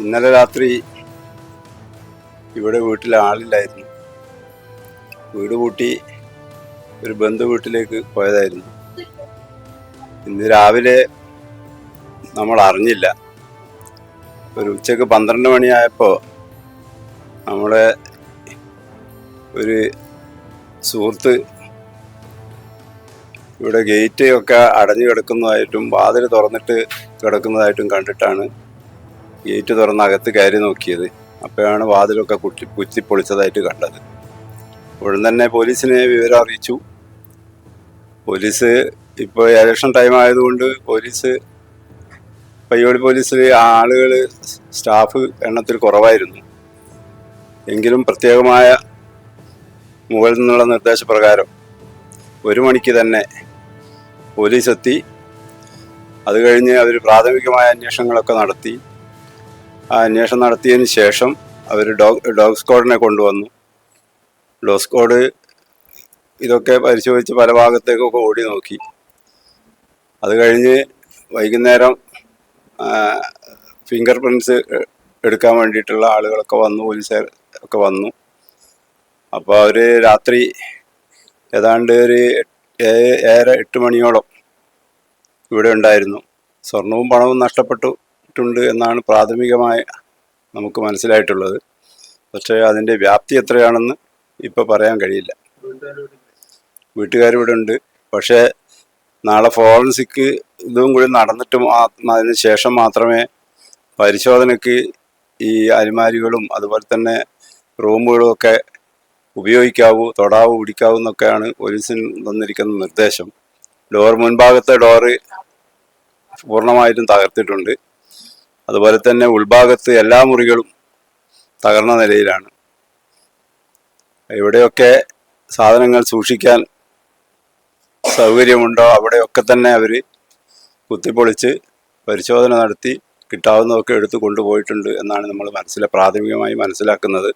ഇന്നലെ രാത്രി ഇവിടെ വീട്ടിൽ ആളില്ലായിരുന്നു. വീട് പൂട്ടി ഒരു ബന്ധു വീട്ടിലേക്ക് പോയതായിരുന്നു. ഇന്ന് രാവിലെ നമ്മൾ അറിഞ്ഞില്ല. ഒരു ഉച്ചയ്ക്ക് പന്ത്രണ്ട് മണിയായപ്പോൾ നമ്മളെ ഒരു സുഹൃത്ത് ഇവിടെ ഗേറ്റ് ഒക്കെ അടഞ്ഞു കിടക്കുന്നതായിട്ടും വാതിൽ തുറന്നിട്ട് കിടക്കുന്നതായിട്ടും കണ്ടിട്ടാണ് ഗേറ്റ് തുറന്ന് അകത്ത് കയറി നോക്കിയത്. അപ്പോഴാണ് വാതിലൊക്കെ കുറ്റി കുത്തി പൊളിച്ചതായിട്ട് കണ്ടത്. ഉടൻ തന്നെ പോലീസിനെ വിവരം അറിയിച്ചു. പോലീസ് ഇപ്പോൾ ഇലക്ഷൻ ടൈം ആയതുകൊണ്ട് പോലീസ് പയ്യോളി പോലീസിൽ ആളുകൾ സ്റ്റാഫ് എണ്ണത്തിൽ കുറവായിരുന്നു. എങ്കിലും പ്രത്യേകമായ മുകളിൽ നിന്നുള്ള നിർദ്ദേശപ്രകാരം ഒരു മണിക്ക് തന്നെ പോലീസ് എത്തി. അത് കഴിഞ്ഞ് അവർ പ്രാഥമികമായ അന്വേഷണങ്ങളൊക്കെ നടത്തി. ആ അന്വേഷണം നടത്തിയതിന് ശേഷം അവർ ഡോഗ് ഡോഗ് സ്ക്വാഡിനെ കൊണ്ടുവന്നു. ഡോഗ് സ്ക്വാഡ് ഇതൊക്കെ പരിശോധിച്ച് പല ഭാഗത്തേക്കൊക്കെ ഓടി നോക്കി. അത് കഴിഞ്ഞ് വൈകുന്നേരം ഫിംഗർ പ്രിന്റ്സ് എടുക്കാൻ വേണ്ടിയിട്ടുള്ള ആളുകളൊക്കെ വന്നു പോലീസുകാർ ഒക്കെ വന്നു. അപ്പോൾ അവർ രാത്രി ഏതാണ്ട് ഒരു ഏഴ് ഏഴര എട്ട് മണിയോളം ഇവിടെ ഉണ്ടായിരുന്നു. സ്വർണവും പണവും നഷ്ടപ്പെട്ടിട്ടുണ്ട് എന്നാണ് പ്രാഥമികമായി നമുക്ക് മനസ്സിലായിട്ടുള്ളത്. പക്ഷേ അതിന്റെ വ്യാപ്തി എത്രയാണെന്ന് ഇപ്പോൾ പറയാൻ കഴിയില്ല. വീട്ടുകാരിവിടെ ഉണ്ട് പക്ഷേ നാളെ ഫോറൻസിക് ഇതും കൂടി നടന്നിട്ട് അതിന് ശേഷം മാത്രമേ പരിശോധനയ്ക്ക് ഈ അലിമാരികളും അതുപോലെ തന്നെ റൂമുകളും ഒക്കെ ഉപയോഗിക്കാവൂ തൊടാവൂ പിടിക്കാവൂ എന്നൊക്കെയാണ് പോലീസിന് തന്നിരിക്കുന്ന നിർദ്ദേശം. ഡോർ മുൻഭാഗത്തെ ഡോറ് പൂർണമായിട്ടും തകർത്തിട്ടുണ്ട്. അതുപോലെ തന്നെ ഉൾഭാഗത്ത് എല്ലാ മുറികളും തകർന്ന നിലയിലാണ്. എവിടെയൊക്കെ സാധനങ്ങൾ സൂക്ഷിക്കാൻ സൗകര്യമുണ്ടോ അവിടെയൊക്കെ തന്നെ അവർ കുത്തിപ്പൊളിച്ച് പരിശോധന നടത്തി കിട്ടാവുന്നതൊക്കെ എടുത്തു കൊണ്ടുപോയിട്ടുണ്ട് എന്നാണ് നമ്മൾ മനസ്സിലെ പ്രാഥമികമായി മനസ്സിലാക്കുന്നത്.